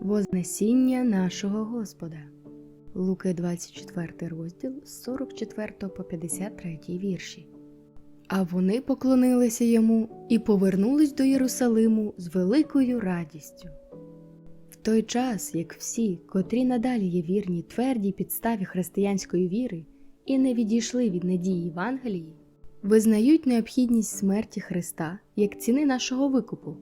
Вознесіння нашого Господа. Луки 24 розділ з 44 по 53 вірші. А вони поклонилися йому і повернулись до Єрусалиму з великою радістю. В той час, як всі, котрі надалі є вірні твердій підставі християнської віри і не відійшли від надії Євангелії, визнають необхідність смерті Христа як ціни нашого викупу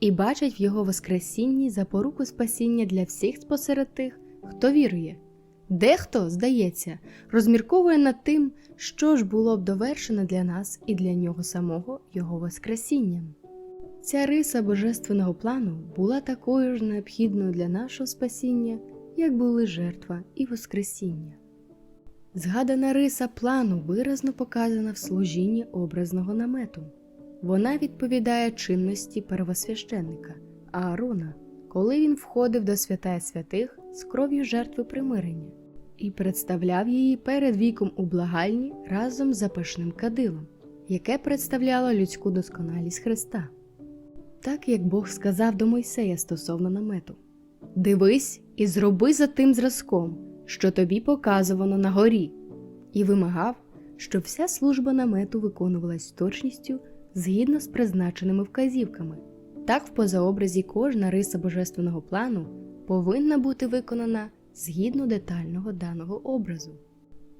і бачать в Його Воскресінні запоруку спасіння для всіх спосеред тих, хто вірує. Дехто, здається, розмірковує над тим, що ж було б довершено для нас і для нього самого Його Воскресінням. Ця риса божественного плану була такою ж необхідною для нашого спасіння, як були жертва і Воскресіння. Згадана риса плану виразно показана в служінні образного намету. Вона відповідає чинності первосвященника Аарона, коли він входив до святая святих з кров'ю жертви примирення і представляв її перед віком у благальні разом з запашним кадилом, яке представляло людську досконалість Христа. Так як Бог сказав до Мойсея стосовно намету: Дивись і зроби за тим зразком, що тобі показувано на горі, і вимагав, щоб вся служба намету виконувалась з точністю згідно з призначеними вказівками. Так, в позаобразі кожна риса божественного плану повинна бути виконана згідно детального даного образу.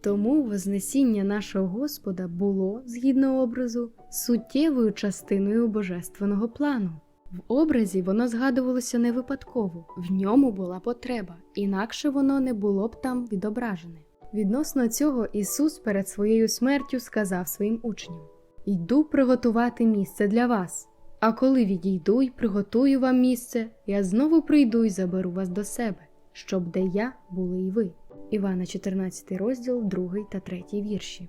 Тому Вознесіння нашого Господа було, згідно образу, суттєвою частиною божественного плану. В образі воно згадувалося не випадково, в ньому була потреба, інакше воно не було б там відображене. Відносно цього Ісус перед своєю смертю сказав своїм учням: Йду приготувати місце для вас. А коли відійду й приготую вам місце, я знову прийду й заберу вас до себе, щоб де я були й ви. Івана 14 розділ, 2 та 3 вірші.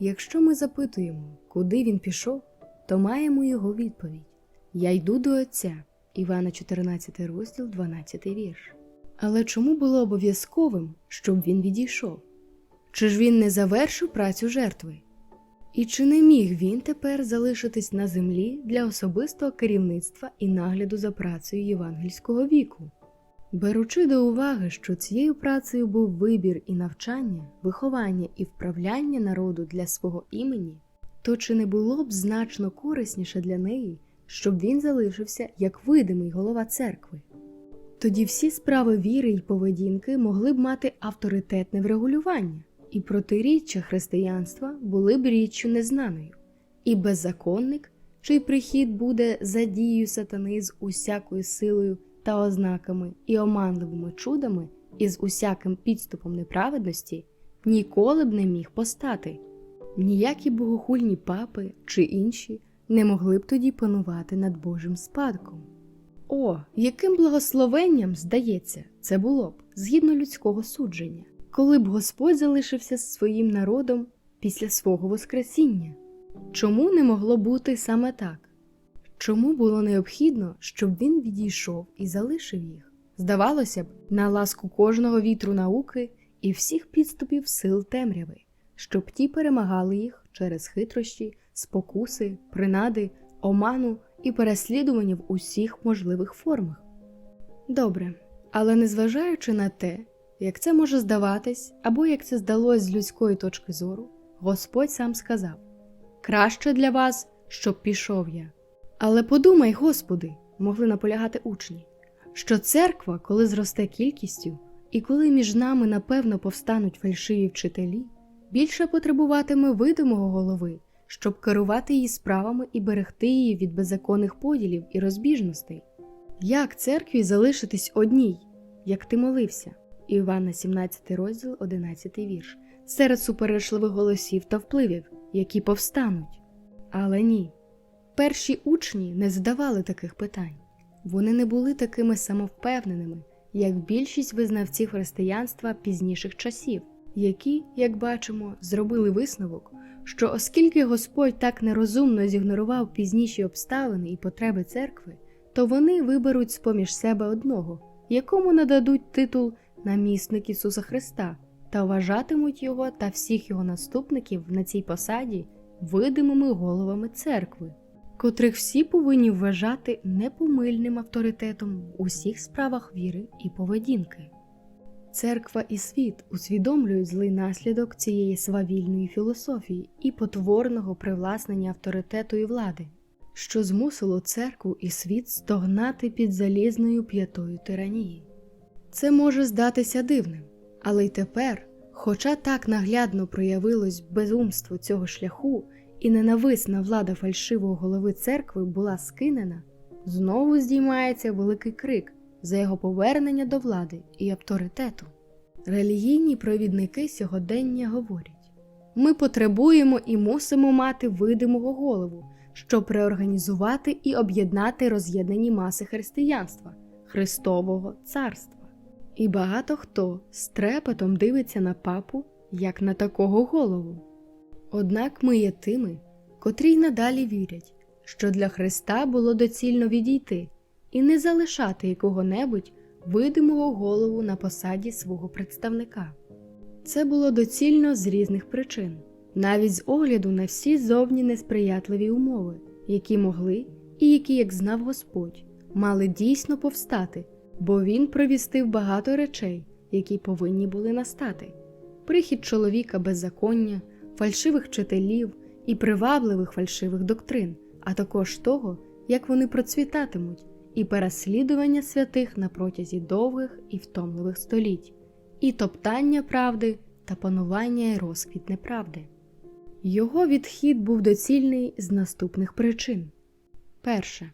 Якщо ми запитуємо, куди він пішов, то маємо його відповідь: Я йду до Отця. Івана 14 розділ, 12 вірш. Але чому було обов'язковим, щоб він відійшов? Чи ж він не завершив працю жертви? І чи не міг він тепер залишитись на землі для особистого керівництва і нагляду за працею євангельського віку? Беручи до уваги, що цією працею був вибір і навчання, виховання і вправляння народу для свого імені, то чи не було б значно корисніше для неї, щоб він залишився як видимий голова церкви? Тоді всі справи віри й поведінки могли б мати авторитетне врегулювання, і протиріччя християнства були б річчю незнаною, і беззаконник, чий прихід буде за дією сатани з усякою силою та ознаками і оманливими чудами і з усяким підступом неправедності, ніколи б не міг постати. Ніякі богохульні папи чи інші не могли б тоді панувати над Божим спадком. О, яким благословенням, здається, це було б згідно людського судження, коли б Господь залишився з своїм народом після свого Воскресіння. Чому не могло бути саме так? Чому було необхідно, щоб він відійшов і залишив їх? Здавалося б, на ласку кожного вітру науки і всіх підступів сил темряви, щоб ті перемагали їх через хитрощі, спокуси, принади, оману і переслідування в усіх можливих формах. Добре, але незважаючи на те, як це може здаватись, або як це здалось з людської точки зору, Господь сам сказав: Краще для вас, щоб пішов я. Але подумай, Господи, могли наполягати учні, що церква, коли зросте кількістю, і коли між нами напевно повстануть фальшиві вчителі, більше потребуватиме видимого голови, щоб керувати її справами і берегти її від беззаконних поділів і розбіжностей. Як церкві залишитись одній, як ти молився? Івана 17 розділ, 11 вірш, серед суперечливих голосів та впливів, які повстануть. Але ні. Перші учні не задавали таких питань, вони не були такими самовпевненими, як більшість визнавців християнства пізніших часів, які, як бачимо, зробили висновок, що оскільки Господь так нерозумно зігнорував пізніші обставини і потреби церкви, то вони виберуть з поміж себе одного, якому нададуть титул намісник Ісуса Христа та вважатимуть його та всіх його наступників на цій посаді видимими головами церкви. котрих всі повинні вважати непомильним авторитетом в усіх справах віри і поведінки. Церква і світ усвідомлюють злий наслідок цієї свавільної філософії і потворного привласнення авторитету і влади, що змусило церкву і світ стогнати під залізною п'ятою тиранії. Це може здатися дивним, але й тепер, хоча так наглядно проявилось безумство цього шляху і ненависна влада фальшивого голови церкви була скинена, знову здіймається великий крик за його повернення до влади і авторитету. Релігійні провідники сьогодення говорять: ми потребуємо і мусимо мати видимого голову, щоб реорганізувати і об'єднати роз'єднані маси християнства, Христового царства. І багато хто з трепетом дивиться на папу як на такого голову. Однак ми є тими, котрі й надалі вірять, що для Христа було доцільно відійти і не залишати якого-небудь видимого голову на посаді свого представника. Це було доцільно з різних причин, навіть з огляду на всі зовні несприятливі умови, які могли і які, як знав Господь, мали дійсно повстати, бо він провістив багато речей, які повинні були настати: прихід чоловіка беззаконня, фальшивих вчителів і привабливих фальшивих доктрин, а також того, як вони процвітатимуть і переслідування святих на протязі довгих і втомливих століть, і топтання правди та панування і розквіт неправди. Його відхід був доцільний з наступних причин. Перше,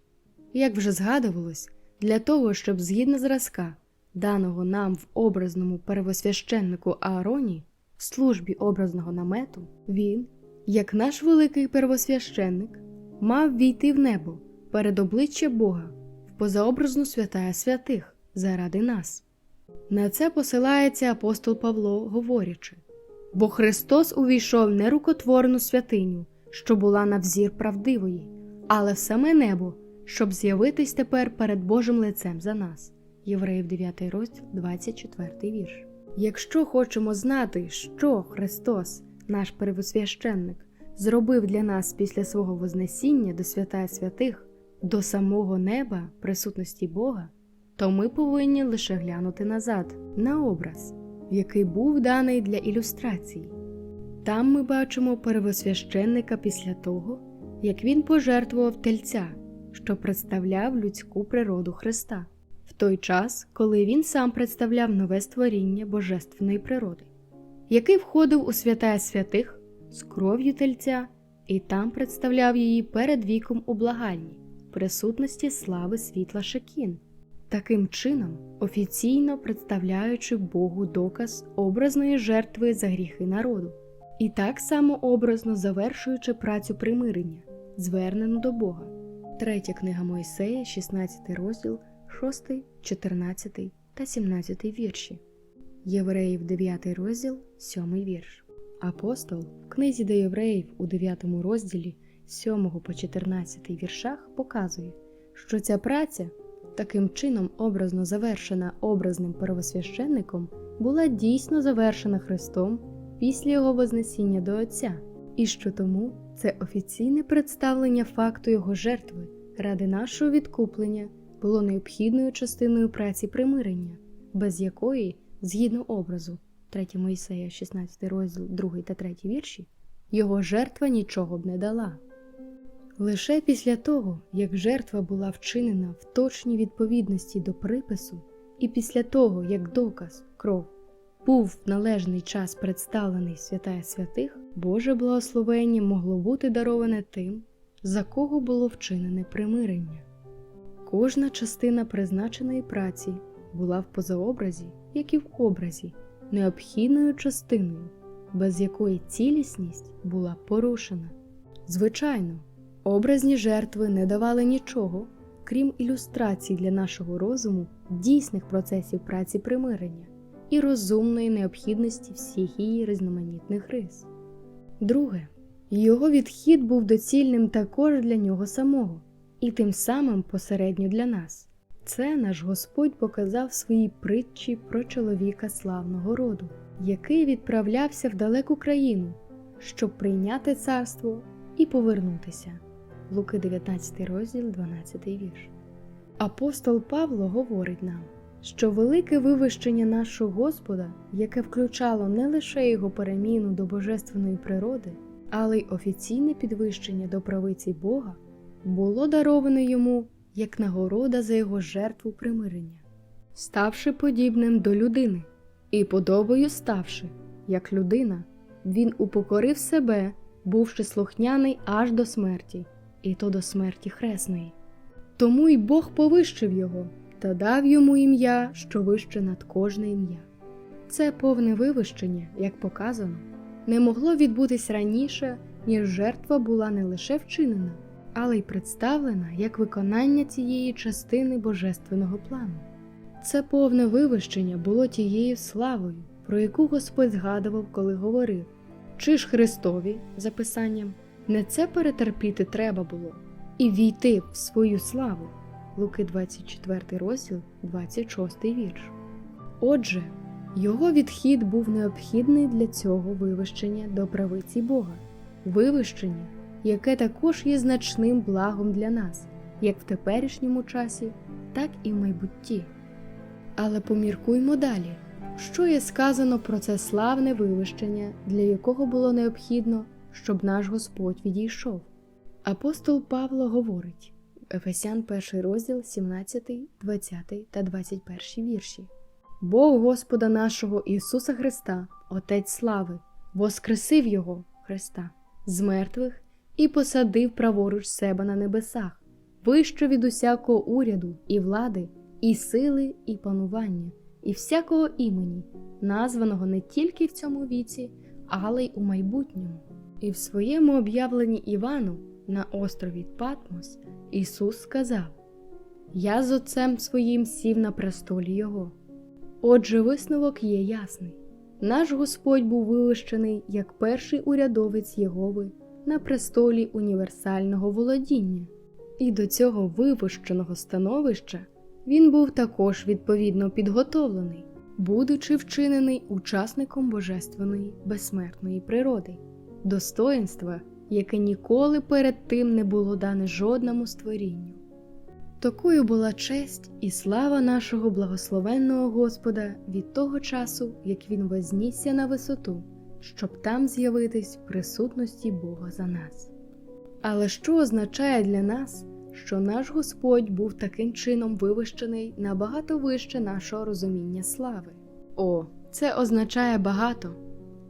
як вже згадувалось, для того, щоб згідно зразка, даного нам в образному первосвященнику Аароні, в службі образного намету, він, як наш великий первосвященник, мав війти в небо перед обличчя Бога в позаобразну святая святих заради нас. На це посилається апостол Павло, говорячи бо Христос увійшов не рукотворну святиню, що була на взір правдивої, але в саме небо, щоб з'явитись тепер перед Божим лицем за нас. Євреїв 9 розділ, 24 вірш. Якщо хочемо знати, що Христос, наш первосвященник, зробив для нас після свого Вознесіння до святая святих, до самого неба, присутності Бога, то ми повинні лише глянути назад на образ, який був даний для ілюстрації. Там ми бачимо первосвященника після того, як він пожертвував тельця, що представляв людську природу Христа, в той час, коли він сам представляв нове створіння божественної природи, який входив у святая святих з кров'ю тельця і там представляв її перед віком у благальні присутності слави світла Шекін, таким чином офіційно представляючи Богу доказ образної жертви за гріхи народу, і так само образно завершуючи працю примирення, звернену до Бога. Третя книга Мойсея, 16 розділ, 6, 14 та 17 вірші. Євреїв 9 розділ, 7 вірш. Апостол в книзі до євреїв у 9 розділі 7 по 14 віршах показує, що ця праця, таким чином образно завершена образним первосвященником, була дійсно завершена Христом після Його Вознесіння до Отця, і що тому це офіційне представлення факту Його жертви ради нашого відкуплення було необхідною частиною праці примирення, без якої, згідно образу 3 Моїсея, 16 розділ 2 та 3 вірші, його жертва нічого б не дала. Лише після того, як жертва була вчинена в точній відповідності до припису, і після того, як доказ, кров, був в належний час представлений святая святих, Боже благословення могло бути дароване тим, за кого було вчинене примирення. Кожна частина призначеної праці була в позаобразі, як і в образі, необхідною частиною, без якої цілісність була порушена. Звичайно. Образні жертви не давали нічого, крім ілюстрацій для нашого розуму дійсних процесів праці примирення і розумної необхідності всіх її різноманітних рис. Друге, його відхід був доцільним також для нього самого, і тим самим посередньо для нас. Це наш Господь показав в своїй притчі про чоловіка славного роду, який відправлявся в далеку країну, щоб прийняти царство і повернутися. Луки 19 розділ, 12 вірш. Апостол Павло говорить нам, що велике вивищення нашого Господа, яке включало не лише його переміну до божественної природи, але й офіційне підвищення до правиці Бога, було даровано йому як нагорода за його жертву примирення, ставши подібним до людини, і подобою ставши, як людина, він упокорив себе, бувши слухняний аж до смерті, і то до смерті хресної. Тому й Бог повищив його та дав йому ім'я, що вище над кожне ім'я. Це повне вивищення, як показано, не могло відбутись раніше, ніж жертва була не лише вчинена, але й представлена як виконання цієї частини божественного плану. Це повне вивищення було тією славою, про яку Господь згадував, коли говорив: чи ж Христові, за писанням, не це перетерпіти треба було, і війти в свою славу. Луки 24 розділ, 26 вірш. Отже, його відхід був необхідний для цього вивищення до правиці Бога, вивищення, яке також є значним благом для нас, як в теперішньому часі, так і в майбутті. Але поміркуймо далі, що є сказано про це славне вивищення, для якого було необхідно, щоб наш Господь відійшов. Апостол Павло говорить Ефесян 1 розділ 17, 20 та 21 вірші. Бог Господа нашого Ісуса Христа, Отець слави, воскресив Його Христа з мертвих і посадив праворуч себе на небесах, вище від усякого уряду і влади, і сили, і панування, і всякого імені, названого не тільки в цьому віці, але й у майбутньому. І в своєму об'явленні Івану на острові Патмос Ісус сказав: Я з Отцем своїм сів на престолі Його. Отже, висновок є ясний. Наш Господь був вивищений як перший урядовець Єгови на престолі універсального володіння, і до цього вивищеного становища він був також відповідно підготовлений, будучи вчинений учасником божественної безсмертної природи, достоїнства, яке ніколи перед тим не було дане жодному створінню. Такою була честь і слава нашого благословенного Господа від того часу, як він вознісся на висоту, щоб там з'явитись в присутності Бога за нас. Але що означає для нас, що наш Господь був таким чином вивищений набагато вище нашого розуміння слави? О, це означає багато.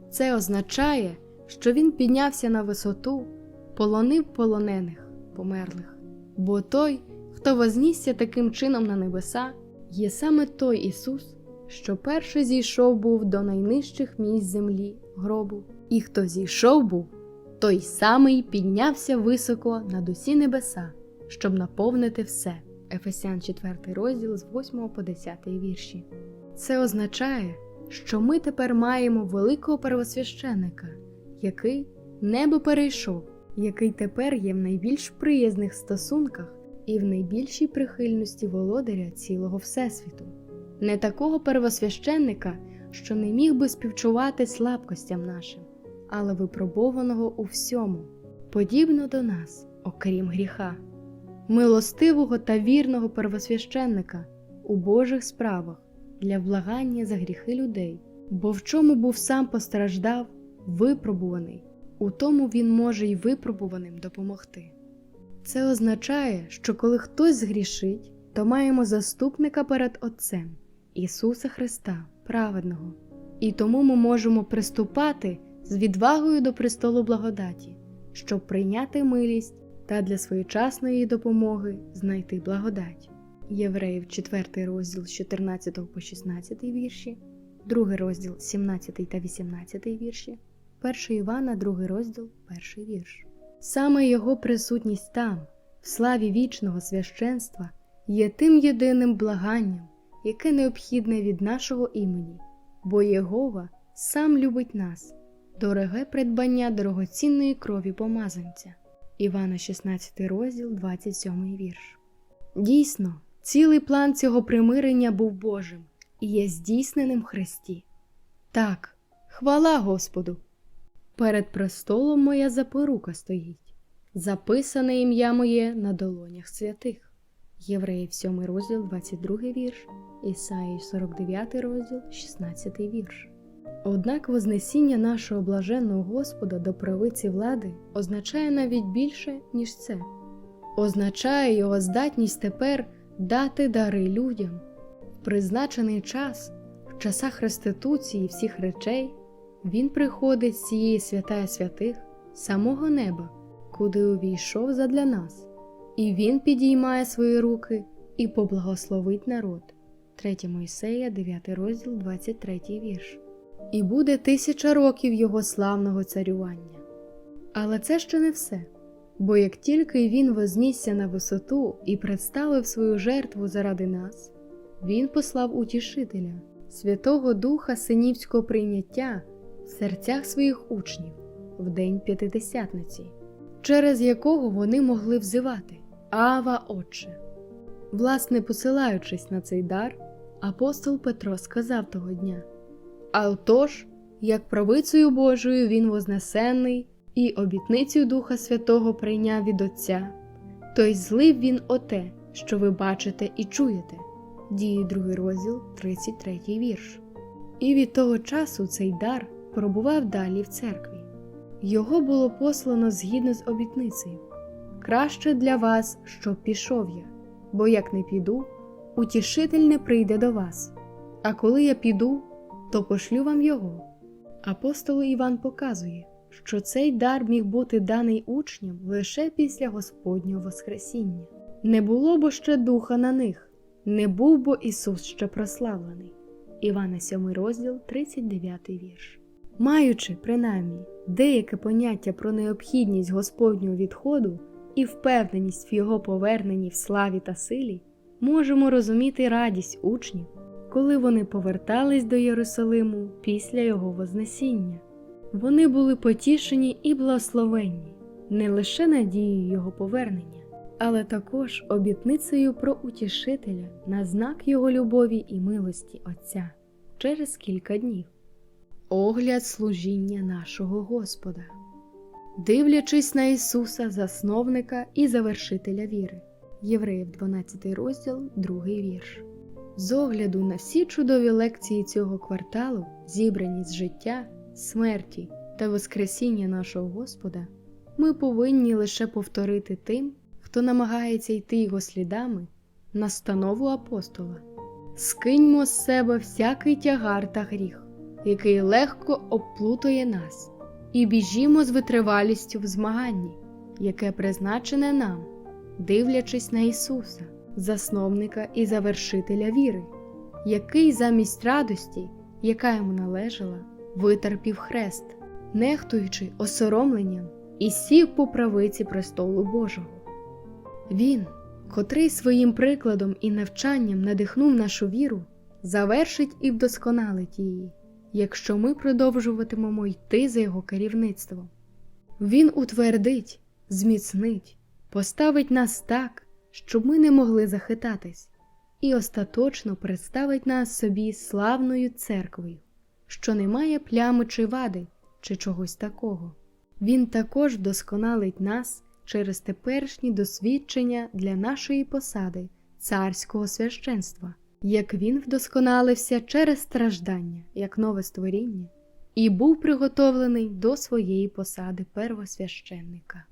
Це означає, що Він піднявся на висоту, полонив полонених, померлих, бо той, хто вознісся таким чином на небеса, є саме той Ісус, що перший зійшов був до найнижчих місць землі, гробу, і хто зійшов був, той самий піднявся високо над усі небеса, щоб наповнити все. Ефесян 4 розділ з 8 по 10 вірші. Це означає, що ми тепер маємо великого первосвященика, який небо перейшов, який тепер є в найбільш приязних стосунках і в найбільшій прихильності володаря цілого Всесвіту, не такого первосвященника, що не міг би співчувати слабкостям нашим, але випробованого у всьому, подібно до нас, окрім гріха, милостивого та вірного первосвященника у Божих справах для влагання за гріхи людей, бо в чому був сам постраждав, випробуваний, у тому він може й випробуваним допомогти. Це означає, що коли хтось згрішить, то маємо заступника перед Отцем Ісуса Христа, праведного, і тому ми можемо приступати з відвагою до престолу благодаті, щоб прийняти милість та для своєчасної допомоги знайти благодать. Євреїв 4 розділ з 14 по 16 вірші, 2 розділ 17 та 18 вірші, 1 Івана, 2 розділ, 1 вірш. Саме Його присутність там, в славі вічного священства, є тим єдиним благанням, яке необхідне від нашого імені, бо Єгова сам любить нас, дороге придбання дорогоцінної крові помазанця. Івана 16 розділ, 27 вірш. Дійсно, цілий план цього примирення був Божим і є здійсненим Христі. Так, хвала Господу! Перед престолом моя запорука стоїть. записане ім'я моє на долонях святих. Євреїв 7 розділ, 22 вірш, Ісаї 49 розділ, 16 вірш. Однак Вознесіння нашого блаженного Господа до правиці влади означає навіть більше, ніж це. Означає його здатність тепер дати дари людям. В призначений час, в часах реституції всіх речей, він приходить з цієї святая святих, самого неба, куди увійшов задля нас, і він підіймає свої руки і поблагословить народ. 3 Мойсея, 9 розділ, 23 вірш. І буде тисяча років його славного царювання. Але це ще не все. Бо як тільки він вознісся на висоту і представив свою жертву заради нас, він послав утішителя, Святого Духа синівського прийняття в серцях своїх учнів в день п'ятидесятниці, через якого вони могли взивати Ава Отче. Власне, посилаючись на цей дар, апостол Петро сказав того дня: А отож, як правицею Божою він вознесений і обітницю Духа Святого прийняв від Отця, то й злив він оте, що ви бачите і чуєте. Дії 2 розділ, 33 вірш. І від того часу цей дар пробував далі в церкві. Його було послано згідно з обітницею. Краще для вас, щоб пішов я, бо як не піду, утішитель не прийде до вас. А коли я піду, то пошлю вам його. Апостол Іван показує, що цей дар міг бути даний учням лише після Господнього Воскресіння. Не було бо ще духа на них, не був бо Ісус ще прославлений. Івана 7 розділ, 39 вірш. Маючи, принаймні, деяке поняття про необхідність Господнього відходу і впевненість в Його поверненні в славі та силі, можемо розуміти радість учнів, коли вони повертались до Єрусалиму після Його Вознесіння. Вони були потішені і благословенні не лише надією Його повернення, але також обітницею про утішителя на знак Його любові і милості Отця через кілька днів. Огляд служіння нашого Господа, дивлячись на Ісуса, засновника і завершителя віри. Євреїв 12 розділ, 2 вірш. З огляду на всі чудові лекції цього кварталу, зібрані з життя, смерті та Воскресіння нашого Господа, ми повинні лише повторити тим, хто намагається йти його слідами, настанову апостола. Скиньмо з себе всякий тягар та гріх, який легко обплутує нас, і біжімо з витривалістю в змаганні, яке призначене нам, дивлячись на Ісуса, засновника і завершителя віри, який замість радості, яка йому належала, витерпів хрест, нехтуючи осоромленням і сів по правиці престолу Божого. Він, котрий своїм прикладом і навчанням надихнув нашу віру, завершить і вдосконалить її, якщо ми продовжуватимемо йти за його керівництвом. Він утвердить, зміцнить, поставить нас так, щоб ми не могли захитатись, і остаточно представить нас собі славною церквою, що не має плями чи вади, чи чогось такого. Він також вдосконалить нас через теперішні досвідчення для нашої посади, царського священства, як він вдосконалився через страждання, як нове створіння, і був приготовлений до своєї посади первосвященника.